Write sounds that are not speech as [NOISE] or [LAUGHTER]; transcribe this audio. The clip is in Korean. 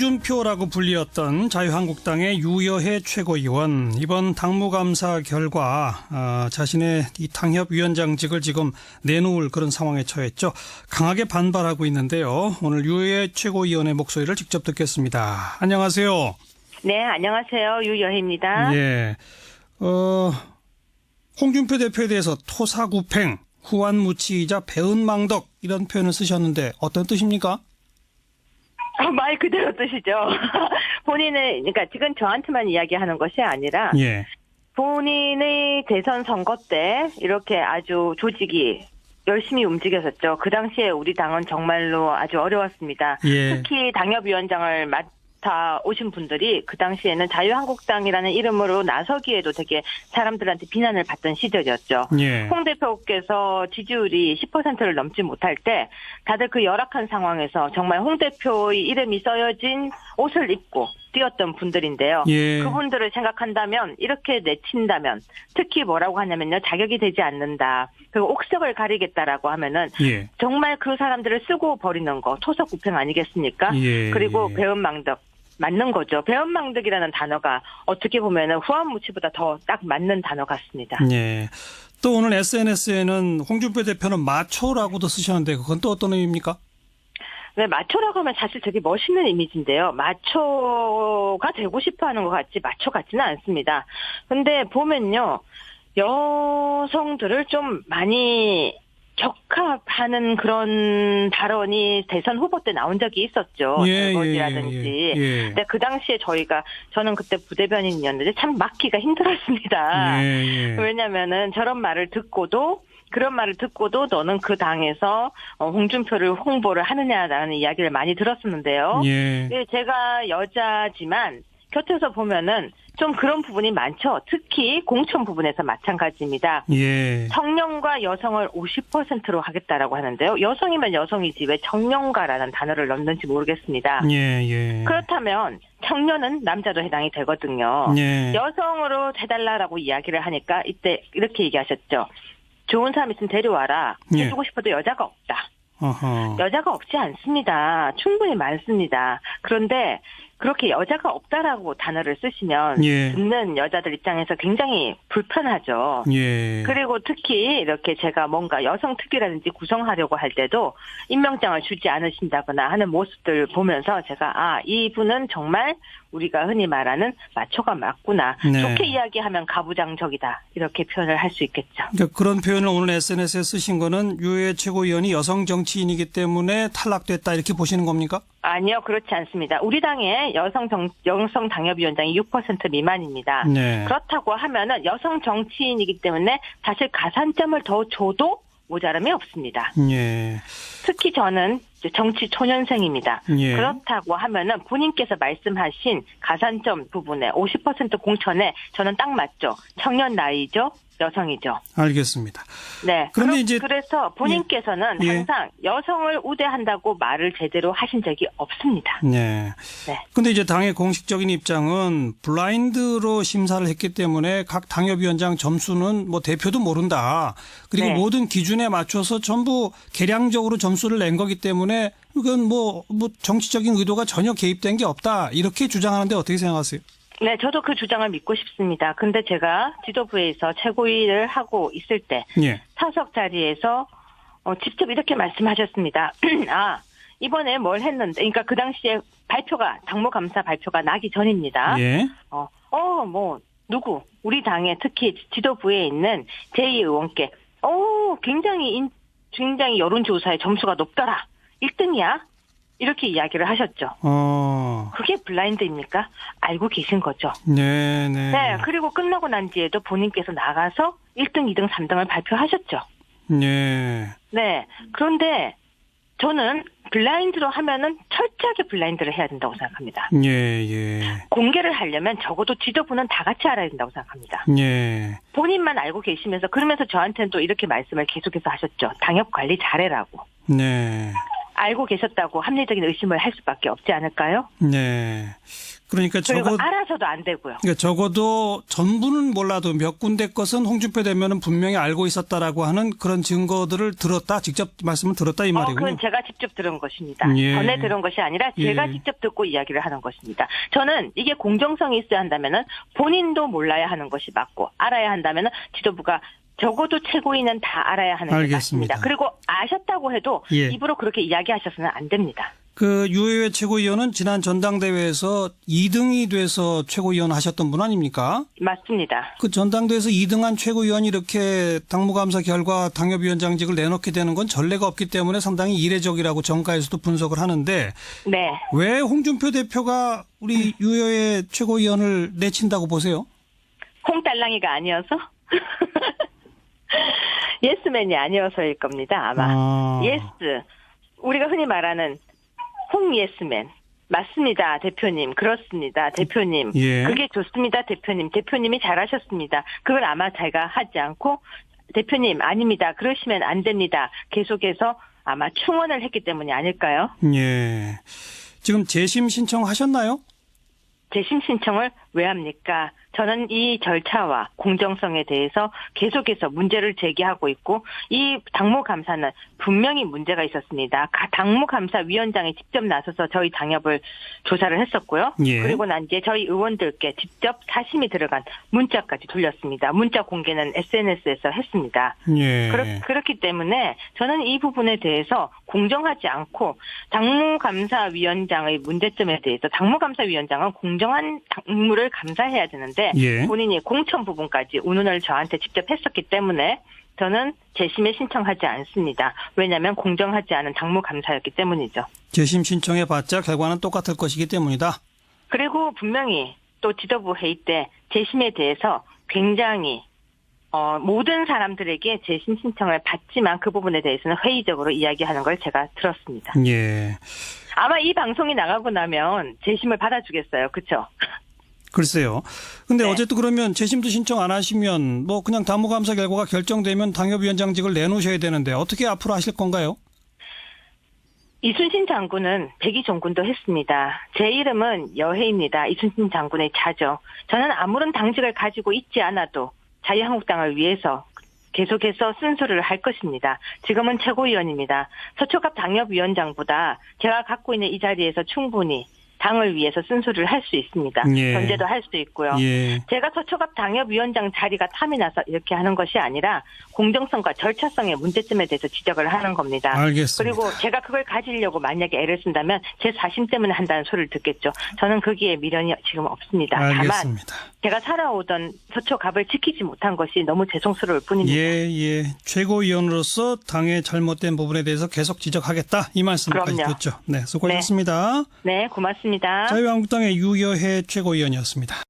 준표라고 불리었던 자유한국당의 유여해 최고위원 이번 당무감사 결과 아, 자신의 이 당협위원장직을 지금 내놓을 그런 상황에 처했죠. 강하게 반발하고 있는데요. 오늘 유여해 최고위원의 목소리를 직접 듣겠습니다. 안녕하세요. 네, 안녕하세요. 유여희입니다. 예. 어, 홍준표 대표에 대해서 토사구팽, 후한무치이자 배은망덕 이런 표현을 쓰셨는데 어떤 뜻입니까? 아, 말 그대로 뜻이죠. [LAUGHS] 본인의, 그러니까 지금 저한테만 이야기하는 것이 아니라 예. 본인의 대선 선거 때 이렇게 아주 조직이 열심히 움직였었죠. 그 당시에 우리 당은 정말로 아주 어려웠습니다. 예. 특히 당협위원장을 맡 아 오신 분들이 그 당시에는 자유한국당이라는 이름으로 나서기에도 되게 사람들한테 비난을 받던 시절이었죠. 예. 홍 대표께서 지지율이 10%를 넘지 못할 때 다들 그 열악한 상황에서 정말 홍 대표의 이름이 써여진 옷을 입고 뛰었던 분들인데요. 예. 그분들을 생각한다면 이렇게 내친다면 특히 뭐라고 하냐면요. 자격이 되지 않는다. 그리고 옥석을 가리겠다라고 하면은 예. 정말 그 사람들을 쓰고 버리는 거 토속구팽 아니겠습니까? 예. 그리고 배은망덕 맞는 거죠. 배은망덕이라는 단어가 어떻게 보면은 후한무치보다 더 딱 맞는 단어 같습니다. 예. 또 오늘 SNS에는 홍준표 대표는 마초라고도 쓰셨는데 그건 또 어떤 의미입니까? 네, 마초라고 하면 사실 되게 멋있는 이미지인데요. 마초가 되고 싶어 하는 것 같지 마초 같지는 않습니다. 근데 보면요. 여성들을 좀 많이 적합하는 그런 발언이 대선 후보 때 나온 적이 있었죠. 설거지라든지. 예, 예. 근데 그 당시에 저희가 저는 그때 부대변인이었는데 참 막기가 힘들었습니다. 예, 예. [LAUGHS] 왜냐면은 저런 말을 듣고도 그런 말을 듣고도 너는 그 당에서 어, 홍준표를 홍보를 하느냐라는 이야기를 많이 들었었는데요. 예. 예, 제가 여자지만 곁에서 보면은 좀 그런 부분이 많죠. 특히 공천 부분에서 마찬가지입니다. 예. 청년과 여성을 50%로 하겠다라고 하는데요. 여성이면 여성이지 왜 청년가라는 단어를 넣는지 모르겠습니다. 예, 예. 그렇다면 청년은 남자도 해당이 되거든요. 예. 여성으로 해달라라고 이야기를 하니까 이때 이렇게 얘기하셨죠. 좋은 사람 있으면 데려와라. 예. 해주고 싶어도 여자가 없다. 어허. 여자가 없지 않습니다. 충분히 많습니다. 그런데 그렇게 여자가 없다라고 단어를 쓰시면 예. 듣는 여자들 입장에서 굉장히 불편하죠. 예. 그리고 특히 이렇게 제가 뭔가 여성 특기라든지 구성하려고 할 때도 임명장을 주지 않으신다거나 하는 모습들 보면서 제가 아 이분은 정말 우리가 흔히 말하는 마초가 맞구나 네. 좋게 이야기하면 가부장적이다 이렇게 표현을 할 수 있겠죠. 그러니까 그런 표현을 오늘 SNS에 쓰신 거는 유해 최고위원이 여성 정치인이기 때문에 탈락됐다 이렇게 보시는 겁니까? 아니요 그렇지 않습니다. 우리 당의 여성 정, 여성 당협위원장이 6% 미만입니다. 네. 그렇다고 하면은 여성 정치인이기 때문에 사실 가산점을 더 줘도 모자람이 없습니다. 예. 특히 저는 정치 초년생입니다. 예. 그렇다고 하면은 본인께서 말씀하신 가산점 부분에 50% 공천에 저는 딱 맞죠. 청년 나이죠. 여성이죠. 알겠습니다. 네. 그런데 그러- 이제- 그래서 본인께서는 예. 항상 여성을 우대한다고 말을 제대로 하신 적이 없습니다. 네. 네. 근데 이제 당의 공식적인 입장은 블라인드로 심사를 했기 때문에 각 당협위원장 점수는 뭐 대표도 모른다. 그리고 네. 모든 기준에 맞춰서 전부 계량적으로 점수를 낸 거기 때문에 이건 뭐, 뭐 정치적인 의도가 전혀 개입된 게 없다. 이렇게 주장하는데 어떻게 생각하세요? 네, 저도 그 주장을 믿고 싶습니다. 근데 제가 지도부에서 최고위를 하고 있을 때 예. 사석 자리에서 어, 직접 이렇게 말씀하셨습니다. [CLEARS THROAT] 아 이번에 뭘 했는데, 그러니까 그 당시에 발표가 당무 감사 발표가 나기 전입니다. 예. 어, 어, 뭐 누구 우리 당에 특히 지도부에 있는 제2 의원께, 어, 굉장히 인, 굉장히 여론조사의 점수가 높더라. 1등이야. 이렇게 이야기를 하셨죠. 어. 그게 블라인드입니까? 알고 계신 거죠. 네, 네. 네, 그리고 끝나고 난 뒤에도 본인께서 나가서 1등, 2등, 3등을 발표하셨죠. 네. 네. 그런데 저는 블라인드로 하면은 철저하게 블라인드를 해야 된다고 생각합니다. 예, 예. 공개를 하려면 적어도 지도부는 다 같이 알아야 된다고 생각합니다. 예. 본인만 알고 계시면서 그러면서 저한테는 또 이렇게 말씀을 계속해서 하셨죠. 당협 관리 잘해라고. 네. 알고 계셨다고 합리적인 의심을 할 수밖에 없지 않을까요? 네. 그러니까 적어 알아서도 안 되고요. 그러니까 적어도 전부는 몰라도 몇 군데 것은 홍준표 대변은 분명히 알고 있었다라고 하는 그런 증거들을 들었다. 직접 말씀을 들었다 이 어, 말이군요. 그건 제가 직접 들은 것입니다. 예. 전에 들은 것이 아니라 제가 예. 직접 듣고 이야기를 하는 것입니다. 저는 이게 공정성이 있어야 한다면은 본인도 몰라야 하는 것이 맞고 알아야 한다면은 지도부가 적어도 최고위는 다 알아야 하는 게 알겠습니다. 맞습니다. 그리고 아셨다고 해도 예. 입으로 그렇게 이야기하셔서는 안 됩니다. 그 유해회 최고위원은 지난 전당대회에서 2등이 돼서 최고위원 하셨던 분 아닙니까? 맞습니다. 그 전당대회에서 2등한 최고위원이 이렇게 당무감사 결과 당협위원장직을 내놓게 되는 건 전례가 없기 때문에 상당히 이례적이라고 정가에서도 분석을 하는데 네. 왜 홍준표 대표가 우리 유효의 최고위원을 내친다고 보세요? 홍달랑이가 아니어서? [LAUGHS] [LAUGHS] 예스맨이 아니어서일 겁니다, 아마. 아. 예스. 우리가 흔히 말하는 홍 예스맨. 맞습니다, 대표님. 그렇습니다, 대표님. 예. 그게 좋습니다, 대표님. 대표님이 잘하셨습니다. 그걸 아마 제가 하지 않고 대표님 아닙니다. 그러시면 안 됩니다. 계속해서 아마 충원을 했기 때문이 아닐까요? 예. 지금 재심 신청하셨나요? 재심 신청을 왜 합니까? 저는 이 절차와 공정성에 대해서 계속해서 문제를 제기하고 있고 이 당무 감사는 분명히 문제가 있었습니다. 가- 당무 감사 위원장이 직접 나서서 저희 당협을 조사를 했었고요. 예. 그리고 난 이제 저희 의원들께 직접 사심이 들어간 문자까지 돌렸습니다. 문자 공개는 SNS에서 했습니다. 예. 그렇, 그렇 기 때문에 저는 이 부분에 대해서 공정하지 않고 당무 감사위원장의 문제점에 대해서 당무 감사위원장은 공정한 당무를 감사해야 되는데 예. 본인이 공천 부분까지 운운을 저한테 직접 했었기 때문에 저는 재심에 신청하지 않습니다. 왜냐하면 공정하지 않은 당무 감사였기 때문이죠. 재심 신청해 봤자 결과는 똑같을 것이기 때문이다. 그리고 분명히 또 지도부 회의 때 재심에 대해서 굉장히 어, 모든 사람들에게 재심 신청을 받지만 그 부분에 대해서는 회의적으로 이야기하는 걸 제가 들었습니다. 예. 아마 이 방송이 나가고 나면 재심을 받아주겠어요. 그렇죠? 글쎄요. 근데 네. 어쨌든 그러면 재심도 신청 안 하시면 뭐 그냥 당무감사 결과가 결정되면 당협위원장직을 내놓으셔야 되는데 어떻게 앞으로 하실 건가요? 이순신 장군은 백의 종군도 했습니다. 제 이름은 여해입니다. 이순신 장군의 자죠. 저는 아무런 당직을 가지고 있지 않아도 자유한국당을 위해서 계속해서 쓴소리를 할 것입니다. 지금은 최고위원입니다. 서초갑 당협위원장보다 제가 갖고 있는 이 자리에서 충분히 당을 위해서 쓴소리를 할 수 있습니다. 예. 견제도 할 수 있고요. 예. 제가 서초갑 당협위원장 자리가 탐이 나서 이렇게 하는 것이 아니라 공정성과 절차성의 문제점에 대해서 지적을 하는 겁니다. 알겠습니다. 그리고 제가 그걸 가지려고 만약에 애를 쓴다면 제 사심 때문에 한다는 소리를 듣겠죠. 저는 거기에 미련이 지금 없습니다. 다만 알겠습니다. 제가 살아오던 서초갑을 지키지 못한 것이 너무 죄송스러울 뿐입니다. 예, 예. 최고위원으로서 당의 잘못된 부분에 대해서 계속 지적하겠다. 이 말씀까지 그럼요. 듣죠. 네, 수고하셨습니다. 네, 고맙습니다. 자유한국당의 유여해 최고위원이었습니다.